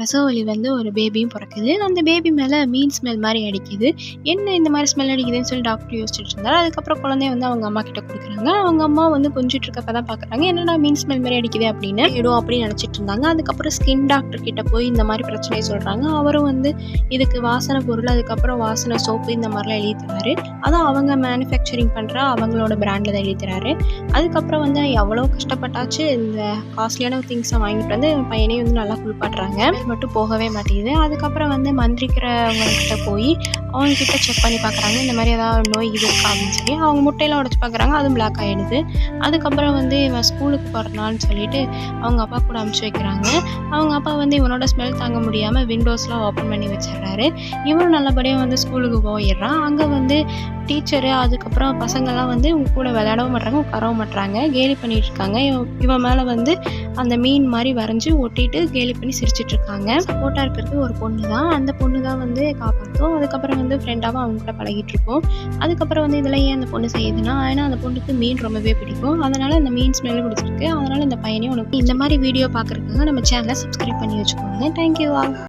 பிரசவ வலி வந்து ஒரு பேபியும் பிறக்குது. அந்த பேபி மேலே மீன் ஸ்மெல் மாதிரி அடிக்குது. என்ன இந்த மாதிரி ஸ்மெல் அடிக்குதுன்னு சொல்லி டாக்டர் யோசிச்சுட்டு இருந்தார். அதுக்கப்புறம் குழந்தைய வந்து அவங்க அம்மா கிட்ட கொடுக்குறாங்க. அவங்க அம்மா வந்து கொஞ்சிட்டு இருக்கப்ப தான் பார்க்குறாங்க. என்னடா மீன் ஸ்மெல் மாதிரி அடிக்குது அப்படின்னு. இடும் அப்படின்னு நினச்சிட்டு இருந்தாங்க. அதுக்கப்புறம் ஸ்கின் டாக்டர் கிட்ட போய் இந்த மாதிரி பிரச்சனையை சொல்கிறாங்க அவரும் வந்து இதுக்கு வாசனை பொருள் அதுக்கப்புறம் வாசனை சோப்பு இந்த மாதிரிலாம் எழுதி தராரு அவங்க மேனுஃபேக்சரிங் பண்ணுற அவங்களோட பிராண்டில் தான் எழுதி தராரு அதுக்கப்புறம் வந்து எவ்வளோ கஷ்டப்பட்டாச்சு. இந்த காஸ்ட்லியான திங்ஸை வாங்கிட்டு வந்து என் பையனையும் வந்து நல்லா குளிப்பாட்டுறாங்க. மட்டும் போகவே மாட்டேங்குது. அதுக்கப்புறம் வந்து மந்திரிக்கிறவங்கக்கிட்ட போய் அவங்க கிட்ட செக் பண்ணி பார்க்குறாங்க இந்த மாதிரி ஏதாவது நோய் இது இருக்கா அப்படின்னு சொல்லி அவங்க முட்டையெல்லாம் உடச்சி பார்க்குறாங்க அதுவும் பிளாக் ஆகிடுது அதுக்கப்புறம் வந்து இவன் ஸ்கூலுக்கு போகிறனான்னு சொல்லிட்டு அவங்க அப்பா கூட அமுச்சு வைக்கிறாங்க. அவங்க அப்பா வந்து இவனோட ஸ்மெல் தாங்க முடியாமல் விண்டோஸ்லாம் ஓப்பன் பண்ணி வச்சிடுறாரு. இவனும் நல்லபடியாக வந்து ஸ்கூலுக்கு போயிடுறான். அங்கே வந்து டீச்சரு அதுக்கப்புறம் பசங்கள்லாம் வந்து இவங்க கூட விளையாடவும் மாட்டாங்க உட்காரவும் மாட்றாங்க. கேலி பண்ணிட்டு இருக்காங்க இவன் இவன் மேலே வந்து அந்த மீன் மாதிரி வரைஞ்சி ஒட்டிட்டு கேலி பண்ணி சிரிச்சிட்டு இருக்காங்க சப்போர்ட்டாக இருக்கிறது ஒரு பொண்ணு தான் அந்த பொண்ணு தான் வந்து காப்பாற்றும் அதுக்கப்புறம் வந்து ஃப்ரெண்டாகவும் அவங்க கூட பழகிட்டு இருக்கோம் அதுக்கப்புறம் வந்து இதெல்லாம் ஏன் அந்த பொண்ணு செய்யுதுன்னா ஏன்னா அந்த பொண்ணுக்கு மீன் ரொம்பவே பிடிக்கும். அதனால அந்த மீன் ஸ்மெல் பிடிச்சிருக்கு. அதனால இந்த பையனையும் உனக்கு இந்த மாதிரி வீடியோ பார்க்குறதுக்காக நம்ம சேனலை சப்ஸ்கிரைப் பண்ணி வச்சுக்கோங்க. Thank you all